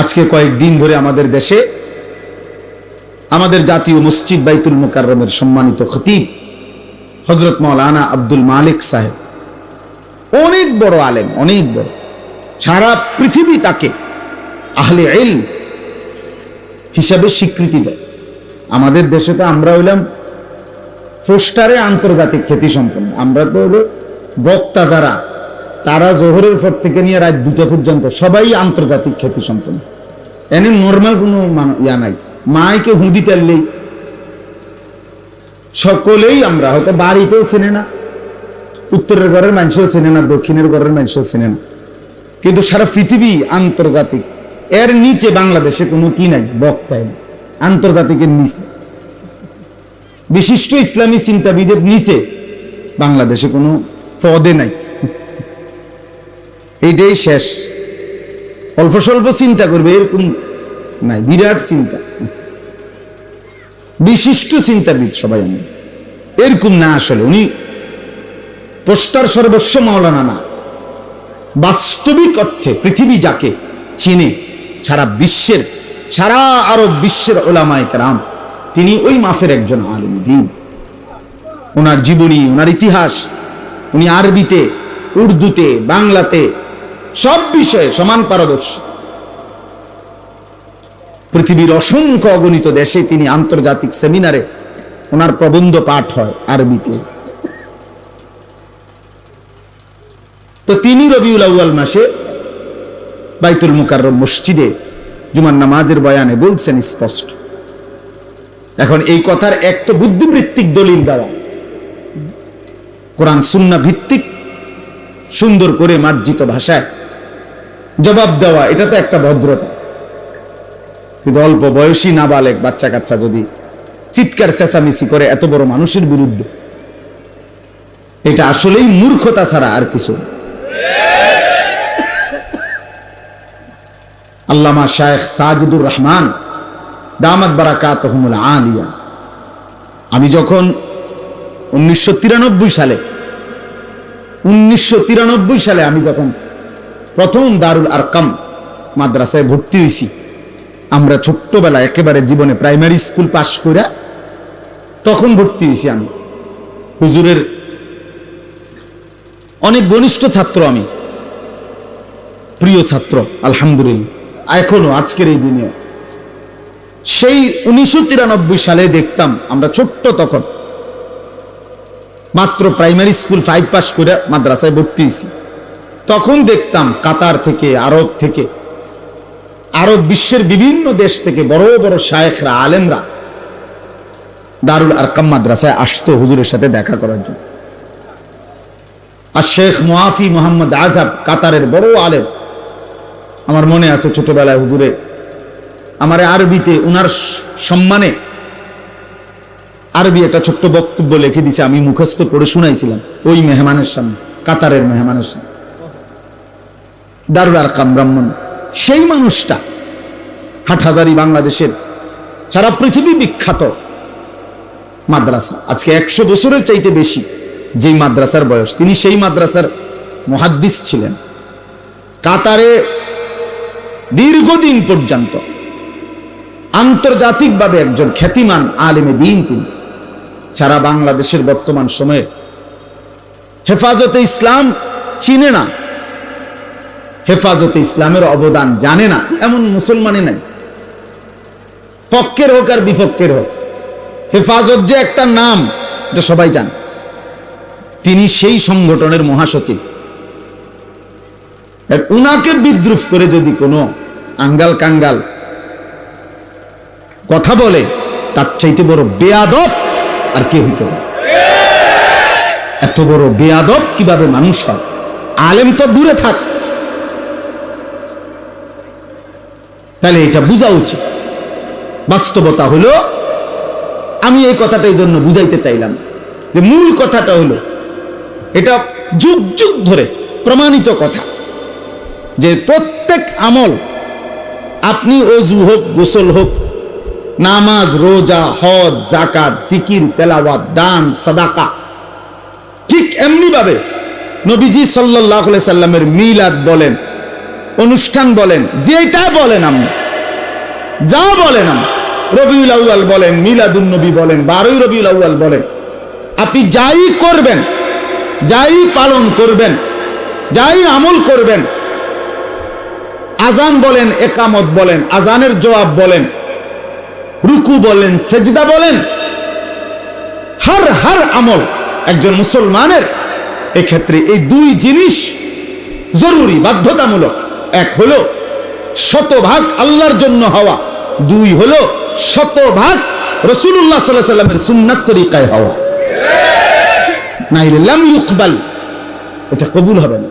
আজকে কয়েকদিন ধরে আমাদের দেশে আমাদের জাতীয় মসজিদ বাইতুল মুকাররমের সম্মানিত খতিব হজরত মৌলানা আব্দুল মালিক সাহেব। অনেক বড় আলেম, অনেক বড়। সারা পৃথিবী তাকে আহলে এল হিসাবে স্বীকৃতি দেয়। আমাদের দেশে তো আমরা হইলাম পোস্টারে আন্তর্জাতিক খ্যাতি সম্পন্ন আমরা তো হলো বক্তা যারা তারা জোহরের পর থেকে নিয়ে রাত দুটো পর্যন্ত সবাই আন্তর্জাতিক খ্যাতি সম্পন্ন। এনে নর্মাল কোনো ইয়া নাই। মাইকে হুঁদি তেললেই সকলেই আমরা, হয়তো বাড়িতেও চেনে না। উত্তরের ঘরের মানুষও চেনে না, দক্ষিণের ঘরের মানুষও চেনে না। কিন্তু সারা পৃথিবী আন্তর্জাতিক। এর নিচে বাংলাদেশে কোনো কি নাই বক্তায় নাই। আন্তর্জাতিকের নিচে। বিশিষ্ট ইসলামী চিন্তাবিদের নিচে বাংলাদেশে কোনো পদে নাই। এইটাই শেষ। অল্প স্বল্প চিন্তা করবে, এরকম নাই, বিরাট চিন্তা। বিশিষ্ট চিন্তাবিদ সবাই আমি। এরকম না আসলে, উনি পোস্টার সর্বস্ব মাওলানা না। বাস্তবিক অর্থে পৃথিবী যাকে চিনে, সারা বিশ্বের, সারা আরব বিশ্বের ওলামায় কেরাম, তিনি ওই মাফের একজন আলম দিন। ওনার জীবনী, ওনার ইতিহাস, উনি আরবিতে, উর্দুতে, বাংলাতে সব বিষয়ে সমান পারদর্শী। পৃথিবীর অসংখ্য অগণিত দেশে তিনি আন্তর্জাতিক সেমিনারে ওনার প্রবন্ধ পাঠ হয় আরবিতে। তো তিনি রবিউল আউয়াল মাসে বাইতুল মুকাররম মসজিদে জুমার নামাজের বয়ানে বলছেন স্পষ্ট। এখন এই কথার এক তো বুদ্ধিবৃত্তিক দলিল দেওয়া। কোরআন সুন্না ভিত্তিক সুন্দর করে মার্জিত ভাষায় জবাব দেওয়া, এটা তো একটা ভদ্রতা। কিন্তু অল্প বয়সী নাবালেক বাচ্চা কাচ্চা যদি চিৎকার, চেঁচামেচি করে এত বড় মানুষের বিরুদ্ধে, এটা আসলেই মূর্খতা ছাড়া আর কিছু আল্লামা শায়েখ সাজিদুর রহমান, দামাত বারাকাত আলিয়া। আমি যখন উনিশশো তিরানব্বই সালে, উনিশশো তিরানব্বই সালে আমি যখন প্রথম দারুল আরকাম মাদ্রাসায় ভর্তি হয়েছি আমরা ছোট্টবেলা একেবারে জীবনে প্রাইমারি স্কুল পাশ করে তখন ভর্তি হয়েছি আমি। হুজুরের অনেক ঘনিষ্ঠ ছাত্র আমি। প্রিয় ছাত্র, আলহামদুলিল্লাহ। এখনও আজকের এই দিনে। সেই উনিশশো তিরানব্বই সালে দেখতাম আমরা ছোট্ট তখন। মাত্র প্রাইমারি স্কুল ফাইভ পাস করে মাদ্রাসায় ভর্তি হয়েছি তখন দেখতাম কাতার থেকে, আরব থেকে, আরব বিশ্বের বিভিন্ন দেশ থেকে বড় বড় শায়েখরা, আলেমরা দারুল আরকাম মাদ্রাসায় আসতো হুজুরের সাথে দেখা করার জন্য। আর শেখ মুআফি মোহাম্মদ আজাব কাতারের বড় আলেম। আমার মনে আছে ছোটবেলায় হুজুরে, আমার আরবিতে উনার সম্মানে আরবি একটা ছোট্ট বক্তব্য লিখে দিছে, আমি মুখস্থ করে শুনাইছিলাম ওই মেহমানের সামনে, কাতারের মেহমানের সামনে। দারুল আরকাম ব্রাহ্মণ। সেই মানুষটা হাটহাজারি বাংলাদেশের সারা পৃথিবী বিখ্যাত মাদ্রাসা। আজকে একশো বছরের চাইতে বেশি যেই মাদ্রাসার বয়স, তিনি সেই মাদ্রাসার মহাদ্দিস ছিলেন। কাতারে দীর্ঘদিন পর্যন্ত আন্তর্জাতিকভাবে একজন খ্যাতিমান আলেমে দিন তিনি। সারা বাংলাদেশের বর্তমান সময়ে হেফাজতে ইসলাম চিনে না। হেফাজতে ইসলামের অবদান জানে না, এমন মুসলমানই নাই। পক্ষের হোক আর বিপক্ষের হোক, হেফাজত যে একটা নাম, এটা সবাই জানে। তিনি সেই সংগঠনের মহাসচিব। উনাকে বিদ্রুপ করে যদি কোনো আঙ্গাল কাঙ্গাল কথা বলে, তার চাইতে বড় বেয়াদব আর কে হইতে পারে এত বড় বেয়াদব কীভাবে মানুষ হয়? আলেম তো দূরে থাক তাহলে এটা বোঝা উচিত। বাস্তবতা হলো, আমি এই কথাটা এই জন্য বুঝাইতে চাইলাম যে মূল কথাটা হলো, এটা যুগ যুগ ধরে প্রমাণিত কথা যে প্রত্যেক আমল আপনি অজু হোক, গোসল হোক, নামাজ, রোজা, হজ জাকাত জিকির, তেলাওয়াত, দান, সাদাকা, ঠিক এমনি ভাবে নবীজি সাল্লাহ সাল্লামের মিলাদ বলেন অনুষ্ঠান বলেন, যেটা বলেন আপনি যা বলেন আপনি রবিউল আউয়াল বলেন, মিলাদুন নবী বলেন, বারোই রবিউল আউয়াল বলেন, আপনি যাই করবেন, যাই পালন করবেন, যাই আমল করবেন, আজান বলেন, একামত বলেন, আজানের জবাব বলেন, রুকু বলেন, সেজদা বলেন, হার হার আমল একজন মুসলমানের, এক্ষেত্রে এই দুই জিনিস জরুরি, বাধ্যতামূলক। এক হলো শতভাগ আল্লাহর জন্য হওয়া, দুই হলো শতভাগ রসুল্লাহ সাল্লাহ সাল্লামের সুন্নাত তরিকায় হওয়া। এটা কবুল হবে না।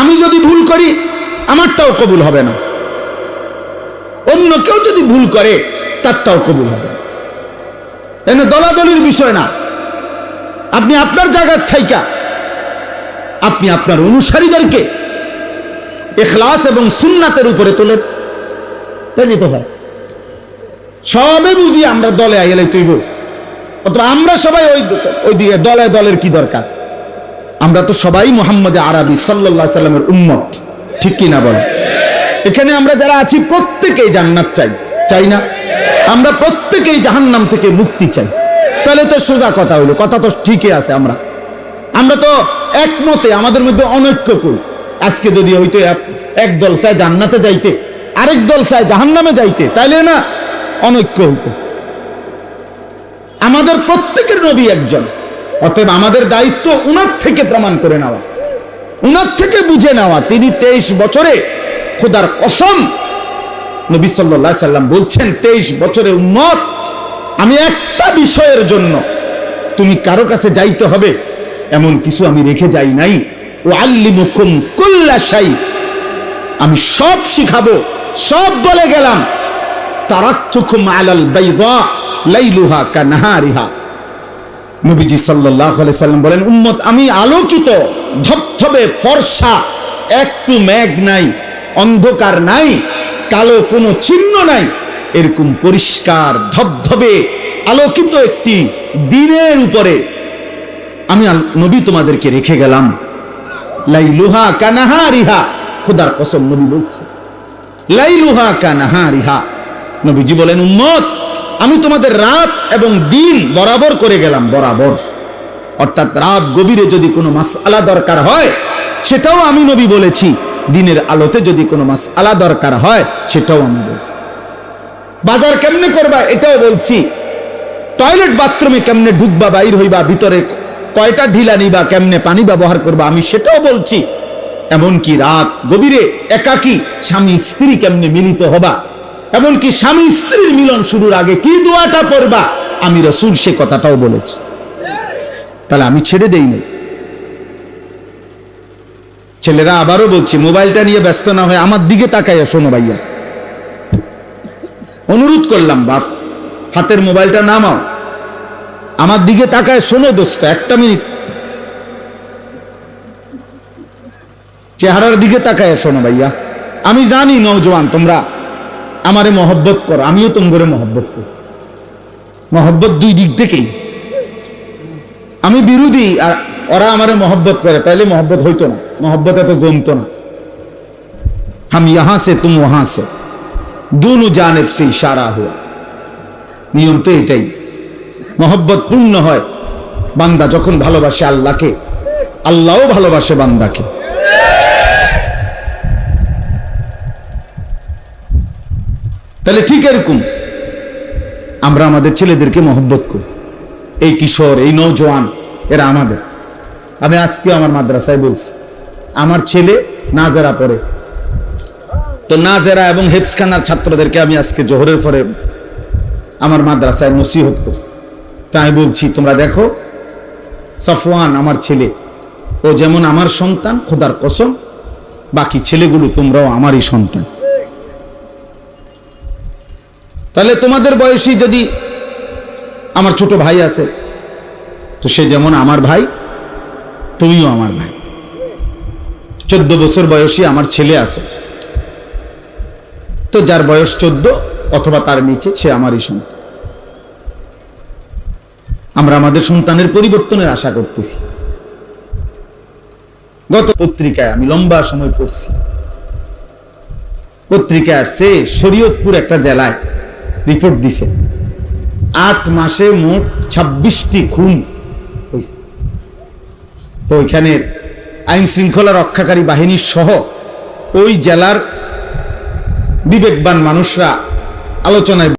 আমি যদি ভুল করি, আমারটাও কবুল হবে না। অন্য কেউ যদি ভুল করে, তারটাও কবুল হবে না, দলাদলির বিষয় না। আপনি আপনার জায়গার থাইকা, আপনি আপনার অনুসারীদেরকে এখলাস এবং সুন্নাতের উপরে তোলেন তাই তো হয়। সবে বুঝি আমরা দলে আইলে তুইব। অথবা আমরা সবাই ওই ওই দিকে দলে দলের কি দরকার? আমরা তো সবাই মোহাম্মদে আরবি সাল্লাহ সাল্লামের উম্মত। ঠিক কি না বল? এখানে আমরা যারা আছি, প্রত্যেকেই জান্নাত চাই। চাই না? আমরা প্রত্যেকেই জাহান্নাম থেকে মুক্তি চাই। তাহলে তো সোজা কথা হইল। কথা তো ঠিকই আছে আমরা। আমরা তো একমতে, আমাদের মধ্যে অনৈক্য করি আজকে যদি হইতো এক- দল চায় জান্নাতে যাইতে, আরেক দল চায় জাহান্নামে যাইতে, তাইলে না অনৈক্য হইতো। আমাদের প্রত্যেকের নবী একজন, অতএব আমাদের দায়িত্ব উনার থেকে প্রমাণ করে নেওয়া। উনার থেকে বুঝে নেওয়া। তিনি তেইশ বছরে খোদার কসম নবী সাল্লাহ সাল্লাম বলছেন, তেইশ বছরে উন্মত আমি একটা বিষয়ের জন্য তুমি কারও কাছে যাইতে হবে, এমন কিছু আমি রেখে যাই নাই। ও কুল্লাশাই আমি সব শিখাবো, সব বলে গেলাম। একটু মেঘ নাই, অন্ধকার নাই, কালো কোনো চিহ্ন নাই, এরকম পরিষ্কার ধবধবে আলোকিত একটি দিনের উপরে আমি নবী তোমাদেরকে রেখে গেলাম। লাইলুহা কানাহারিহা, খোদার কসম নবী বলছে। লাইলুহা কানাহারিহা, নবীজি বলেন, উম্মত, আমি তোমাদের রাত এবং দিন বরাবর করে গেলাম, বরাবর। অর্থাৎ রাত গভীরে যদি কোনো মাসআলা দরকার হয়, সেটাও আমি নবী বলেছি। দিনের আলোতে যদি কোনো মাসআলা দরকার হয়, সেটাও আমি বলছি। বাজার কেমনে করবা, এটাও বলছি। টয়লেট বাথরুমে কেমনে ঢুকবা, বাইর হইবা, ভিতরে কয়টা ঢিলা নিবা, কেমনে পানি ব্যবহার করবা, আমি সেটাও বলছি। এমনকি রাত গভীরে একাকী স্বামী স্ত্রী কেমনে মিলিত হবা? এমনকি স্বামী স্ত্রীর মিলন শুরুর আগে কি দোয়াটা পড়বা? আমি রসুল সে কথাটাও বলেছি। তাহলে আমি ছেড়ে দেইনি ছেলেরা আবারও বলছি, মোবাইলটা নিয়ে ব্যস্ত না হয়ে আমার দিকে তাকাইয়া শোনো ভাইয়া। অনুরোধ করলাম, বাপ, হাতের মোবাইলটা নামাও। আমার দিকে তাকায় শোনো দোস্ত, একটা মিনিট। চেহারার দিকে তাকায় শোনো ভাইয়া। আমি জানি নৌজওয়ান তোমরা আমারে মহব্বত কর, আমিও তোমরে মহব্বত কর। মহব্বত দুই দিক থেকেই। আমি বিরোধী, আর ওরা আমারে মহব্বত করে, তাইলে মহব্বত হইতো না, মহব্বত এত জমত না। হাম ইহা সে, তুমি ওহা সে। দোনো জানেব সে ইশারা হওয়া নিয়ম তো এটাই। মহব্বত পূর্ণ হয়। বান্দা যখন ভালোবাসে আল্লাহকে, আল্লাহও ভালোবাসে বান্দাকে। তাহলে ঠিক এরকম। আমরা আমাদের ছেলেদেরকে মহব্বত করি। এই কিশোর, এই নৌজওয়ান এরা আমাদের। আমি আজকে আমার মাদ্রাসায় বলছি, আমার ছেলে নাজেরা পড়ে। তো নাজেরা এবং হেফসখানার ছাত্রদেরকে আমি আজকে জোহরের পরে আমার মাদ্রাসায় নসিহত করছি। তাই বলছি, তোমরা দেখো, সফওয়ান আমার ছেলে, ও যেমন আমার সন্তান, খোদার কসম, বাকি ছেলেগুলো তোমরাও আমারই সন্তান। তাহলে তোমাদের বয়সী যদি আমার ছোট ভাই আছে, তো সে যেমন আমার ভাই, তুমিও আমার ভাই। চোদ্দ বছর বয়সী আমার ছেলে আছে, তো যার বয়স চোদ্দ অথবা তার নিচে, সে আমারই সন্তান। আমরা আমাদের সন্তানের পরিবর্তনের আশা করতেছি। গত পত্রিকায় আমি লম্বা সময় পড়ছি। পত্রিকা আসছে শরীয়তপুর একটা জেলায় রিপোর্ট দিছে। আট মাসে মোট ছাব্বিশটি খুন হয়েছে। তো ওইখানের আইন শৃঙ্খলা রক্ষাকারী বাহিনী সহ ওই জেলার বিবেকবান মানুষরা আলোচনায়